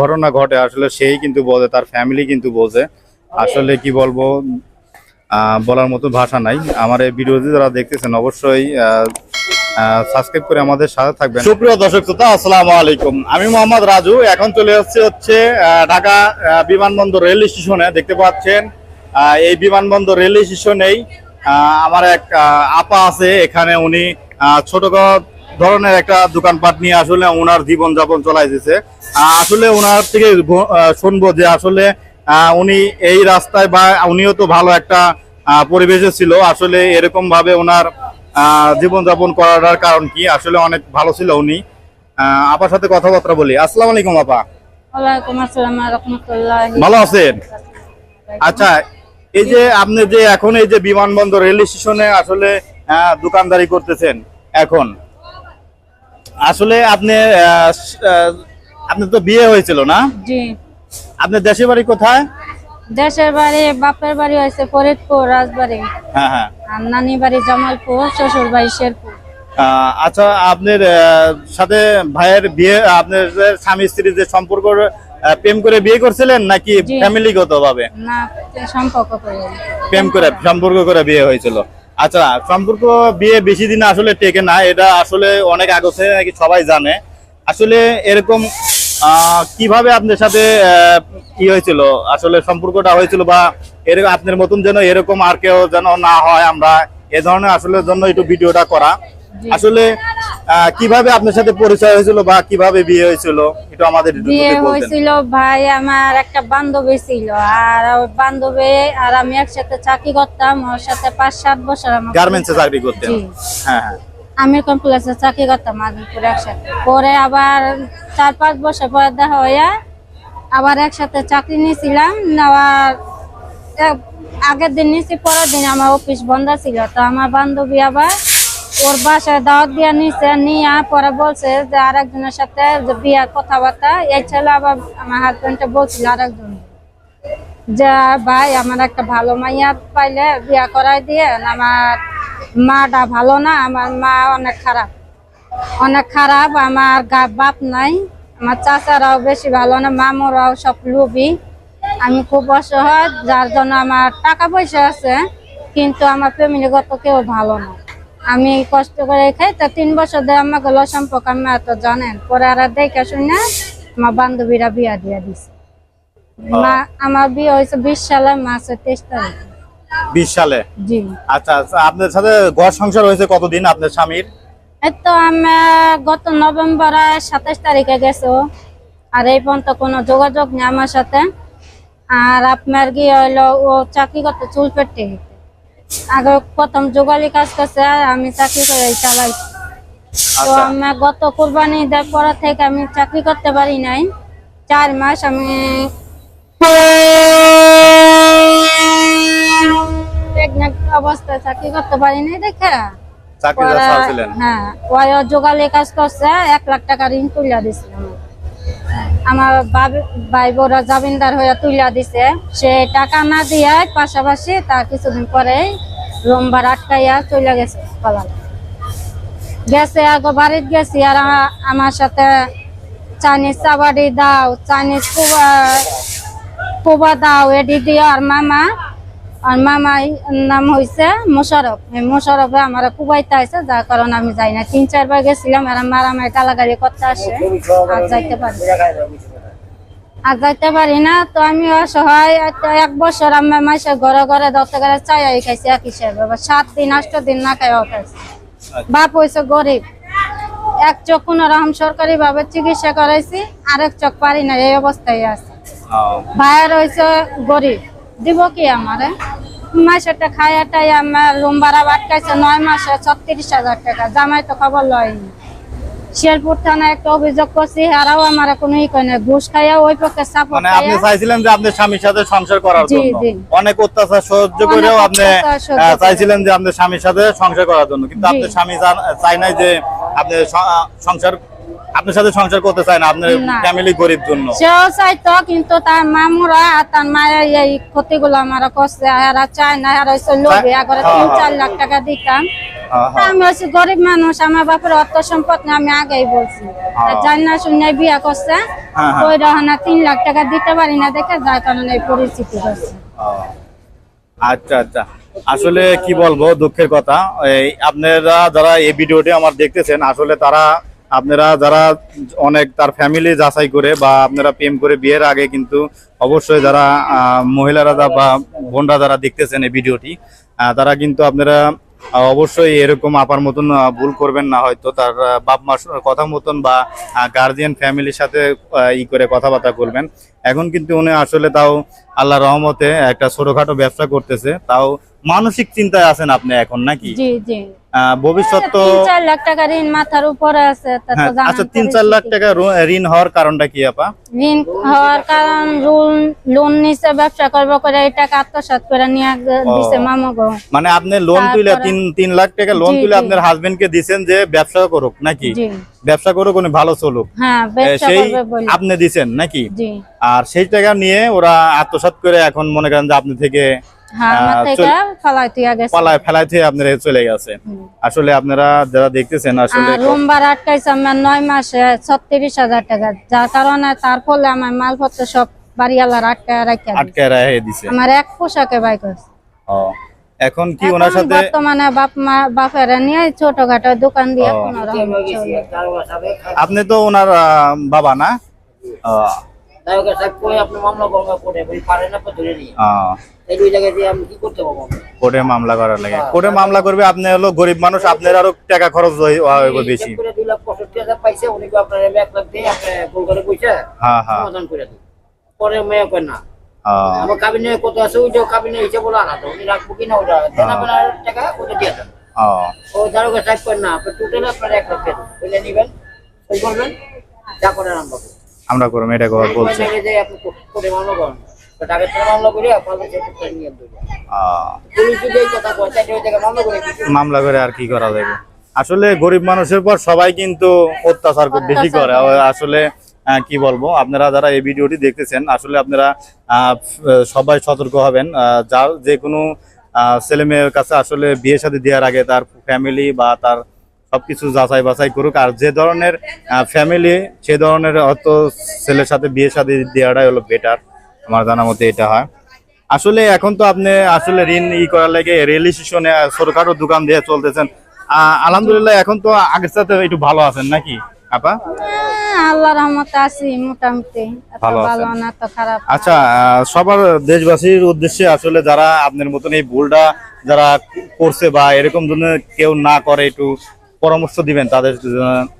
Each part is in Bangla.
ঘটনা ঘটে, আসলে সেই কিন্তু বোঝে, তার ফ্যামিলি কিন্তু বোঝে। আসলে কি বলব বলার মতো ভাষা নাই। আমার এই ভিডিওটি যারা দেখতেছেন, অবশ্যই সাবস্ক্রাইব করে আমাদের সাথে থাকবেন। সুপ্রিয় দর্শক শ্রোতা, আসসালামু আলাইকুম। আমি মোহাম্মদ রাজু, এখন চলে যাচ্ছে হচ্ছে ঢাকা বিমানবন্দর রেল স্টেশনে। দেখতে পাচ্ছেন এই বিমানবন্দর রেল স্টেশনেই আমার এক আপা আছে। এখানে উনি ছোট ধরনের একটা দোকানপাট নিয়ে আসলে ওনার জীবন যাপন চলাইতেছে। আহ, আসলে ওনার থেকে শুনব যে আসলে উনি এই রাস্তায় বা উনিও তো ভালো একটা পরিবেশে ছিল। আসলে এরকম ভাবে ওনার জীবন যাপন করার কারণ কি? আসলে অনেক ভালো ছিল উনি। আপার সাথে কথাবার্তা বলি। আসসালামু আলাইকুম আপা। ভালো আছেন? আচ্ছা এই যে আপনি যে এখন এই যে বিমানবন্দর রেল স্টেশনে আসলে আহ, দোকানদারি করতেছেন এখন আসলে আপনি আপনার তো বিয়ে হয়েছিল না? জি। আপনার দেশের বাড়ি কোথায়? দেশের বাড়ি বাপের বাড়ি হয়েছে ফরিদপুর রাজবাড়ি। হ্যাঁ হ্যাঁ। আর নানি বাড়ি জামালপুর শ্বশুর বাড়ি শেরপুর আচ্ছা আপনার সাথে ভাইয়ের বিয়ে আপনার স্বামী স্ত্রীর যে সম্পর্ক প্রেম করে বিয়ে করছিলেন নাকি। ফ্যামিলিগত ভাবে না সম্পর্ক করে। প্রেম করে সম্পর্ক করে বিয়ে হয়েছিল। আচ্ছা সম্পর্ক বিয়ে বেশি দিন আসলে টেকে না, এটা আসলে অনেক আগে থেকে নাকি সবাই জানে আসলে এরকম কীভাবে আপনার সাথে কি হয়েছিল আসলে সম্পর্কটা হয়েছিল বা এরকম আপনার মতন যেন এরকম আর কেউ যেন না হয় আমরা, এ ধরনের আসলে জন্য একটু ভিডিওটা করা। আসলে কীভাবে আপনার সাথে পরিচয় হয়েছিল বা কীভাবে বিয়ে হয়েছিল? একটু আমাদের বিয়ে হয়েছিল ভাই আমার একটা বান্ধবী ছিল। আর ওই বান্ধবী আর আমি একসাথে চাকরি করতাম। ওর সাথে পাঁচ সাত বছর আমার গার্মেন্টসে চাকরি করতেন। হ্যাঁ হ্যাঁ। আমি কমপ্লেক্সে চাকরি করতাম আজিমপুর একসাথে। পরে আবার চার পাঁচ বছর পরে দেখা হয়ে আবার একসাথে চাকরি নিয়েছিলাম। নেওয়ার আগের দিন নিয়েছি পরের দিন আমার অফিস বন্ধ ছিল। তো আমার বান্ধবী আবার ওর বাসায় দাওয়াত দিয়ে নিছে, নিয়ে পরে বলছে যে আরেকজনের সাথে যে বিয়ার কথাবার্তা, এই ছেলে আবার আমার হাজবেন্ডে বলছিল আরেকজন। যে ভাই, আমার একটা ভালো মাইয়া পাইলে বিয়া করাই দিয়ে আমার মাটা ভালো না, আমার মা অনেক খারাপ। অনেক খারাপ, আমার গা বাপ নাই, আমার চাচারাও বেশি ভালো না, মামুরাও সব লোভী। আমি খুব অসহায়, যার জন্য আমার টাকা পয়সা আছে, কিন্তু আমার ফ্যামিলিগত কেউ ভালো না। আমি কষ্ট করে খাই তা তিন বছর ধরে আমাকে লো সম্পর্ক আমি তো জানেন। পরে আর দেখে শুনে আমার বান্ধবীরা বিয়া দিয়ে দিছে। মা আমার বিয়ে হয়েছে বিশ সালে মাসে তেইশ তারিখ। বিশ সালে? জি। আচ্ছা আচ্ছা আপনার সাথে ঘর সংসার হয়েছে কতদিন আপনার স্বামীর? তো আমি গত নভেম্বরে সাতাশ তারিখে গেছো আর এই পর্যন্ত কোনো যোগাযোগ নেই আমার সাথে। আর আপনার কি হইল ও চাকরি করতে চুল পেটে আগে প্রথম যোগালি কাজ করছে আর আমি চাকরি করে চালাইছি তো আচ্ছা। আমি গত কোরবানি ঈদের পর থেকে আমি চাকরি করতে পারি নাই। চার মাস আমি প্রেগনেন্ট অবস্থায় চাকরি করতে পারি নাই দেখে। হ্যাঁ ওই যোগালি কাজ করছে এক লাখ টাকা ঋণ তুলিয়া দিছিল আমার ভাই বোরা জামিনদার হয়ে তুলিয়া দিছে। সে টাকা না দিয়ে পাশাপাশি তার কিছুদিন পরে রুম ভাড়া আটকাইয়া চলে গেছে পালাল গেছে আগে বাড়িতে গেছি আর আমার সাথে চাইনিজ চাবাড়ি দাও, চাইনিজ পুবা দাও এডি দিও আর মামা। আর মামা নাম হয়েছে মোশারফ। মোশারফে আমার কুবাইতে আছে যার কারণে আমি যাই না। তিন চারবার গেছিলাম আর আমার আমার গালাগালি করতে আসে। আর যাইতে পারি আর যাইতে পারি না তো আমি অসহায়। এক বছর আমার মাসে ঘরে ঘরে দশ করে চাই খাইছি এক হিসেবে। সাত দিন আষ্ট দিন না খাই উঠাইছি বাপ হয়েছে গরিব। এক চোখ কোন রকম সরকারি ভাবে চিকিৎসা করাইছি আরেক চোখ পারি না এই অবস্থায় আছে। ও, ভাইয়ের হয়েছে গরিব। দিব কি আমারে মাসেটা খাইয়া টাই আমার রুম ভাড়া আটকাইছে নয় মাসে ছত্রিশ হাজার টাকা জামাই তো খবর লয়নি শেরপুর থানায় একটা অভিযোগ করছি আরাও আমার কোনো ই করে না ঘুষ খাইয়া ওই পক্ষে সাপোর্ট মানে আপনি চাইছিলেন যে আপনার স্বামীর সাথে সংসার করার জন্য। অনেক অত্যাচার সহ্য করেও আপনি। চাইছিলেন যে আপনার স্বামীর সাথে সংসার করার জন্য কিন্তু জি। আপনার স্বামী চাই নাই যে আপনি সংসার আপনার সাথে সংসার করতে চায় না আপনার ফ্যামিলি গরিব জন্য। সেও চাইতো কিন্তু তার মামুরা আর তার মায়ের এই ক্ষতিগুলো আমার করছে এরা চায় না আর হচ্ছে লোভে আগরে তিন হ্যাঁ, চার লাখ টাকা দিতাম। হ্যাঁ, হ্যাঁ। আমি হচ্ছে গরিব মানুষ আমার বাপের অর্থ সম্পদ না আমি আগেই বলছি। হ্যাঁ। জানি না শুনে বিয়া করছে হ্যাঁ, হ্যাঁ। ওই রহনা তিন লাখ টাকা দিতে পারি না দেখে যার কারণে পরিস্থিতি হচ্ছে আচ্ছা আচ্ছা। আসলে কি বলব দুঃখের কথা। এই আপনারা যারা এই ভিডিওটি আমার দেখতেছেন আসলে তারা আপনারা যারা অনেক তার ফ্যামিলি যাচাই করে বা আপনারা প্রেম করে বিয়ের আগে কিন্তু অবশ্যই যারা মহিলারা বা বোনরা যারা দেখতেছেন এই ভিডিওটি তারা কিন্তু আপনারা অবশ্যই এরকম আপার মতন ভুল করবেন না হয়তো। তার বাপ মার কথা মতন বা গার্জিয়ান ফ্যামিলির সাথে ই করে কথাবার্তা করবেন এখন কিন্তু উনি আসলে তাও আল্লাহ রহমতে একটা ছোটখাটো ব্যবসা করতেছে। তাও মানসিক চিন্তায় আছেন আপনি এখন নাকি? ভবিষ্যৎ তো চার লাখ টাকা ঋণ মাথার উপরে আছে হ্যাঁ, আচ্ছা তিন চার লাখ টাকা ঋণ হওয়ার কারণটা কি আপা? ঋণ হওয়ার কারণ লোন লোন নিচে ব্যবসা করব করে এই টাকা আত্মসাৎ করে নিয়ে দিছে মামা গো। মানে আপনি লোন তুলে তিন তিন লাখ টাকা লোন তুলে আপনার হাজবেন্ড কে দিছেন যে ব্যবসা করুক নাকি? ব্যবসা করুক উনি ভালো চলুক। হ্যাঁ সেই আপনি দিছেন নাকি? আর সেই টাকা নিয়ে ওরা আত্মসাৎ করে এখন মনে করেন যে আপনি থেকে হ্যাঁ চলে গেছে। আসলে আপনারা যারা দেখতেছেন আসলে রুম ভাড়া আটকাইছে আমার নয় মাসে ছত্রিশ হাজার টাকা। যার কারণে তার ফলে আমার মালপত্র সব বাড়িওয়ালার আটকায় রাখা দিছে। আটকে দিছে। আমার এক পোশাকে বাই করছে। এখন কি ওনার সাথে বর্তমানে বাপ মা বাপেরা নিয়ে ছোটখাটো দোকান দিয়ে। আপনি তো ওনার বাবা না? মামলা করবে ধরে নিয়ে। কোর্টে মামলা করার লাগে। কোর্টে মামলা করবে আপনি হলো গরিব মানুষ আপনার আরও টাকা খরচ বেশি। করে হ্যাঁ হ্যাঁ। পরে মেয়ে না। আমার কাবিনে কত আছে ওই যে কাবিনে হিসেবে বলে আনা তো উনি রাখব কিনা ওটা দেন আপনার টাকা ওটা দিয়ে দেন। ও, ও দারোগা সাহেব করেন না আপনি টোটাল আপনার এক লাখ দিয়ে দেন। বুঝলে নিবেন? ওই করবেন? যা করেন আমরা করব। আমরা করব এটা বলছে। আপনি মামলা করেন? মামলা করে আর কি করা যাবে? আসলে গরিব মানুষের পর সবাই কিন্তু অত্যাচার বেশি করে। আসলে কি বলব? আপনারা যারা এই ভিডিওটি দেখতেছেন আসলে আপনারা সবাই সতর্ক হবেন। যার যে কোনো ছেলে মেয়ের কাছে আসলে বিয়ে শাদী দেওয়ার আগে তার ফ্যামিলি বা তার সবকিছু যাচাই বাছাই করুক। আর যে ধরনের ফ্যামিলি সে ধরনের হয়তো ছেলের সাথে বিয়ে শাদী দেওয়াটাই হলো বেটার আমার জানা মতে এটা হয়। আসলে এখন তো আপনি আসলে ঋণ ই করার লাগে রেল স্টেশনে ছোটখাটো দোকান দিয়ে চলতেছেন। আলহামদুলিল্লাহ এখন তো আগের সাথে একটু ভালো আছেন নাকি? আপা? আল্লাহ রহমতে আছি মোটামুটি। ভালো। না তো খারাপ আচ্ছা আহ, সবার দেশবাসীর উদ্দেশ্যে আসলে যারা আপনার মতন এই ভুলটা যারা করছে বা এরকম জন্য কেউ না করে একটু পরামর্শ দিবেন তাদের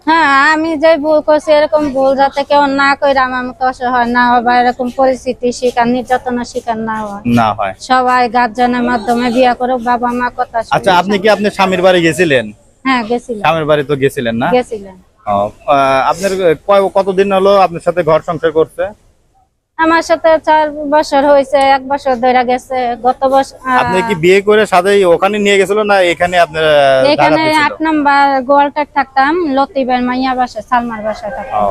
হ্যাঁ আমি যে ভুল করছি এরকম ভুল যাতে কেউ না করে মতো অসহায় না হয় বা এরকম পরিস্থিতি শিকার নির্যাতনের শিকার না হয়। না হয়। সবাই গার্জেনের মাধ্যমে বিয়ে করুক বাবা মা কথা আচ্ছা আপনি কি আপনি স্বামীর বাড়ি গেছিলেন? হ্যাঁ গেছিলাম। স্বামীর বাড়ি তো গেছিলেন না? গেছিলাম। আপনার কতদিন হলো আপনার সাথে ঘর সংসার করতে আমার সাথে চার বছর হয়েছে এক বছর ধরে গেছে গত বছর আপনি কি বিয়ে করে সাথে ওখানে নিয়ে গেছিল না এখানে আপনার এখানে আট নম্বর গোয়ালটার থাকতাম লতিবের মাইয়া বাসা সালমার বাসা থাকতাম।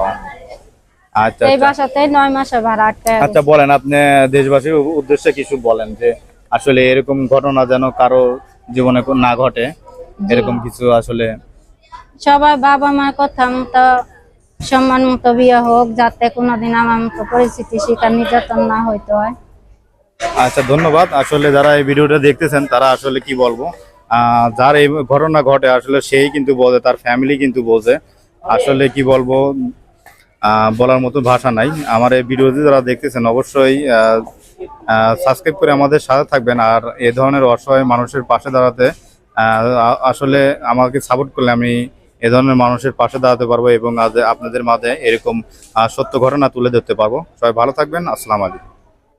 আচ্ছা এই আচ্ছা। বাসাতে নয় মাসে ভাড়া আটকে আচ্ছা বলেন আপনি দেশবাসীর উদ্দেশ্যে কিছু বলেন যে আসলে এরকম ঘটনা যেন কারও জীবনে না ঘটে এরকম কিছু আসলে সবাই বাবা মার কথা মতো সম্মান মতো বিয়ে হোক, যাতে কোনোদিন আমার মতো পরিস্থিতি শিকার নির্যাতন না হইতে হয়। আচ্ছা ধন্যবাদ। আসলে যারা এই ভিডিওটা দেখতেছেন, তারা আসলে কি বলব? যার এই ঘটনা ঘটে, আসলে সেই কিন্তু বোঝে তার ফ্যামিলি কিন্তু বোঝে। আসলে কি বলব বলার মতো ভাষা নাই। আমার এই ভিডিওতে যারা দেখতেছেন, অবশ্যই সাবস্ক্রাইব করে আমাদের সাথে থাকবেন। আর এ ধরনের অসহায় মানুষের পাশে দাঁড়াতে আসলে আমাকে সাপোর্ট করলে আমি এ ধরনের মানুষের পাশে দাঁড়াতে পারব এবং আজ আপনাদের মাঝে এরকম সত্য ঘটনা তুলে ধরতে পারব। সবাই ভালো থাকবেন। আসসালাম আলাইকুম।